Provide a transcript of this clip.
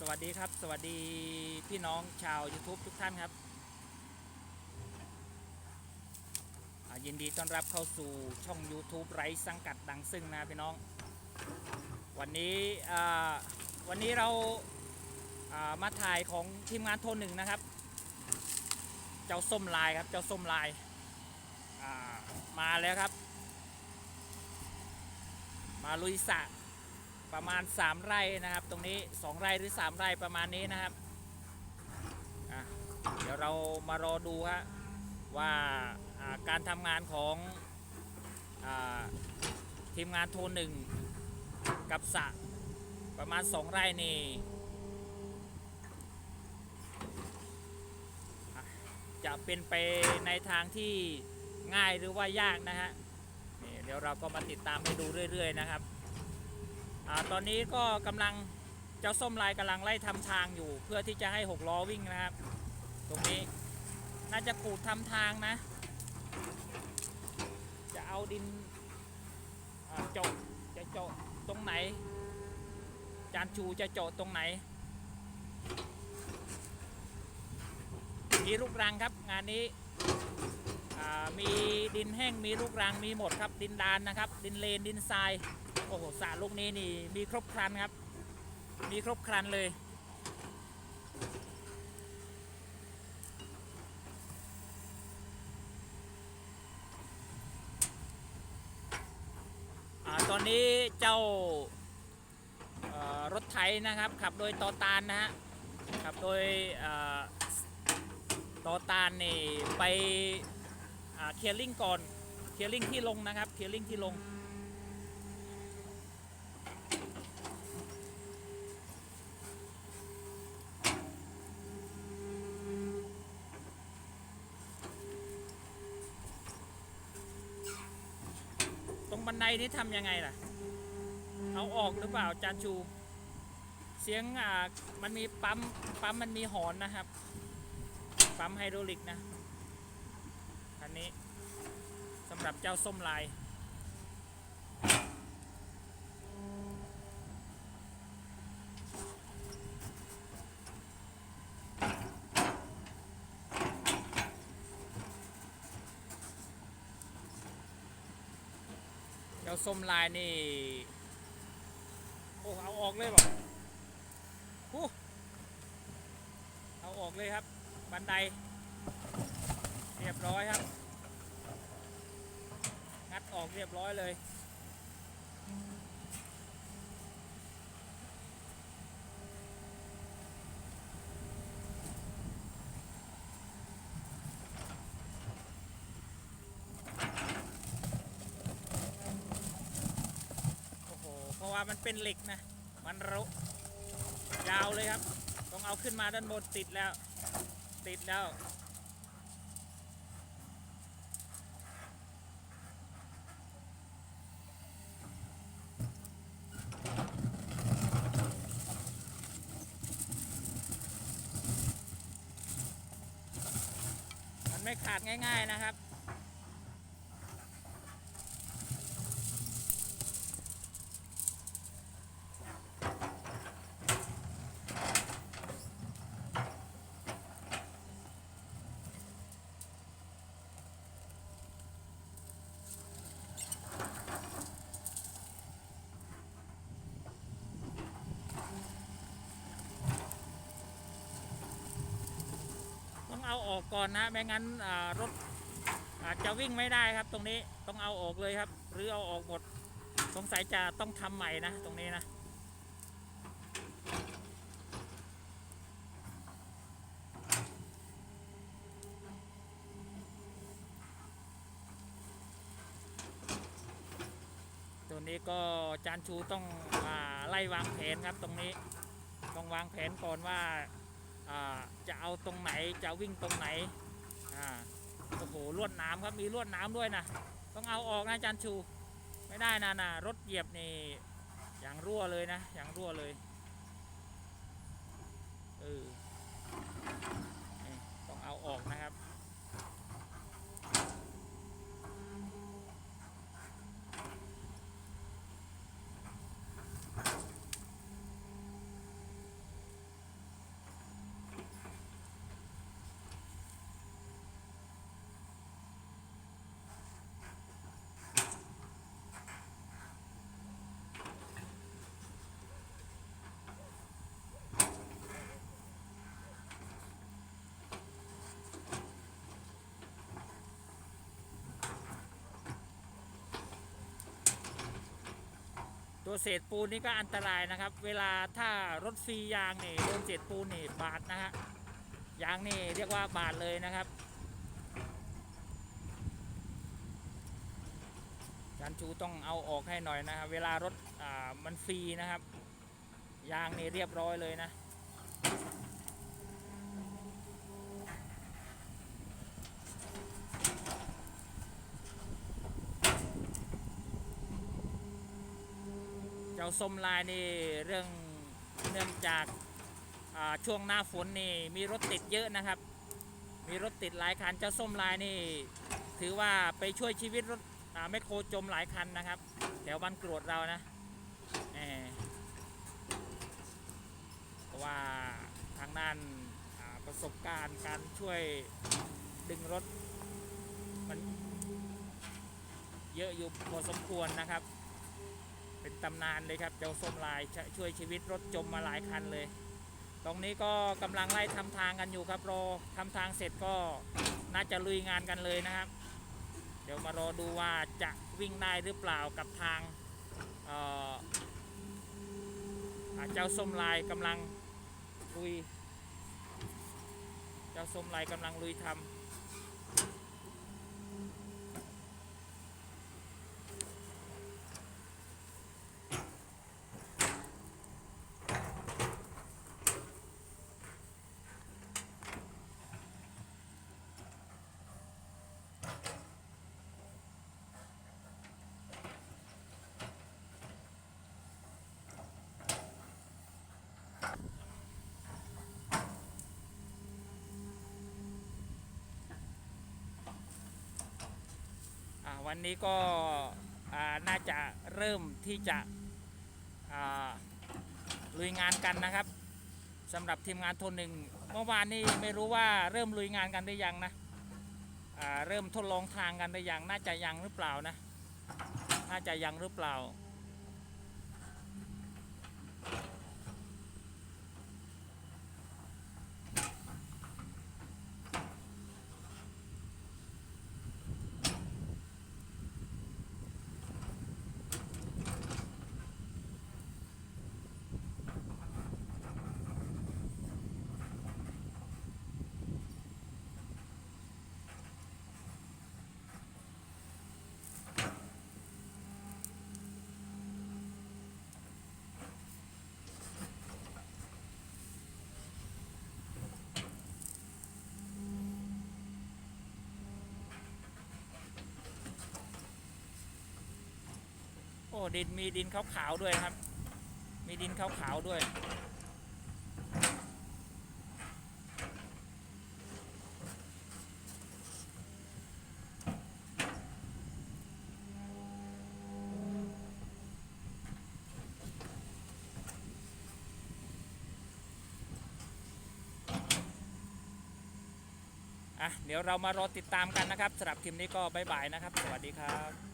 สวัสดีครับ สวัสดีพี่น้องชาว YouTube ทุกท่านครับยินดีต้อนรับเข้าสู่ช่อง YouTube ไร้สังกัดดังซึ่งนะพี่น้อง วันนี้วันนี้เราามาถ่ายของทีมงานโทนหนึ่งนะครับ เจ้าส้มลายครับ เจ้าส้มลายามาแล้วครับ มาลุยสระ ประมาณ 3 ไร่นะครับ ตรงนี้ 2 ไร่หรือ 3 ไร่ประมาณนี้นะครับเดี๋ยวเรามารอดูฮะว่าอ่าการทำงานของอทีมงานโทนหนึ่งกับสะประมาณ 2 ไร่นี่จะเป็นไปในทางที่ง่ายหรือว่ายากนะฮะเดี๋ยวเราก็มาติดตามให้ดูเรื่อย ๆ นะครับ อาตอนนี้ก็กำลังเจ้าส้มลายกำลังไล่ทำทางอยู่ เพื่อที่จะให้หกล้อวิ่งนะครับ ตรงนี้น่าจะขูดทำทางนะ จะเอาดินอ่าเจาะจะเจาะตรงไหน จานชูจะเจาะตรงไหนมีลูกรังครับงานนี้มีดินแห้งมีลูกรังมีหมดครับดินดานนะครับ ดินเลนดินทราย โอ้โหสระลูกนี้นี่มีครบครันครับ มีครบครันเลยอตอนนี้เจ้ารถไถนะครับ ขับโดยตอตานนะฮะขับโดยต่อตอตานนี่ไปเคลียร์ลิงก่อนเคลียร์ลิงที่ลงนะครับเคลียร์ลิงที่ลง ตรงบันนี้ทำยังไงล่ะ เอาออกหรือเปล่าจานชู เสียงอ่ามันมีปั๊มปั๊มมันมีหอนนะครับ ปั๊มไฮดรอลิกนะอันนี้สำหรับเจ้าส้มลาย เจ้าส้มลายนี่ โอ้ เอาออกเลยบอกเอาออกเลยครับ บันได เรียบร้อยครับ งัดออกเรียบร้อยเลย โอ้โห เพราะ ว่ามันเป็นเหล็กนะ มันรุยาวเลยครับ ต้องเอาขึ้นมาด้านบนติดแล้ว ติดแล้วมันไม่ขาดง่าย ๆ นะครับ เอาออกก่อนนะไม่งั้นรถอาจจะวิ่งไม่ได้ครับ ตรงนี้ต้องเอาออกเลยครับ หรือเอาออกหมดสงสัยจะต้องทำใหม่นะ ตรงนี้นะตัวนี้ก็จานชูต้องอไล่วางแผนครับตรงนี้ ต้องวางแผนก่อนว่า จะเอาตรงไหนจะวิ่งตรงไหนอโอ้โหลวดน้ำครับมีลวดน้ำด้วยนะ ต้องเอาออกนะจันชู ไม่ได้นะนะรถเหยียบนี่อย่างรั่วเลยนะ อย่างรั่วเลยเออต้องเอาออกนะครับ ตัวเศษปูนนี่ก็อันตรายนะครับ เวลาถ้ารถฟรียางนี่โดนเศษปูนนี่บาดนะฮะยางนี่เรียกว่าบาดเลยนะครับอาจารย์ชูต้องเอาออกให้หน่อยนะครับเวลารถอ่ามันฟรีนะครับ ยางนี่เรียบร้อยเลยนะ จ้าส้มลายนี่เรื่องเนื่องจากาช่วงหน้าฝนนี่มีรถติดเยอะนะครับ มีรถติดหลายคันเจ้าส้มลายนี่ ถือว่าไปช่วยชีวิตรถอ่าแมคโครจมหลายคันนะครับแถวบ้านกรวดเรานะเพราะว่าทางด้านประสบการณ์การช่วยดึงรถมันเยอะอยู่พอสมควรนะครับ เป็นตำนานเลยครับเจ้าส้มลายชช่วยชีวิตรถจมมาหลายคันเลย ตรงนี้ก็กำลังไล่ทำทางกันอยู่ครับรอทำทางเสร็จก็น่าจะลุยงานกันเลยนะครับ เดี๋ยวมารอดูว่าจะวิ่งได้หรือเปล่ากับทางเเจ้าส้มลายกำลังลุย เจ้าส้มลายกำลังลุยทำ วันนี้ก็น่าจะเริ่มที่จะลุยงานกันนะครับสำหรับทีมงานทนหนึ่งเมื่อวานนี้ไม่รู้ว่าเริ่มลุยงานกันได้ยังนะเริ่มทดลองทางกันได้ยังน่าจะยังหรือเปล่านะน่าจะยังหรือเปล่า ดินมีดินขาวๆด้วยครับ มีดินขาวๆด้วย อะ เดี๋ยวเรามารอติดตามกันนะครับสำหรับคลิปนี้ก็บ๊ายบายนะครับ สวัสดีครับ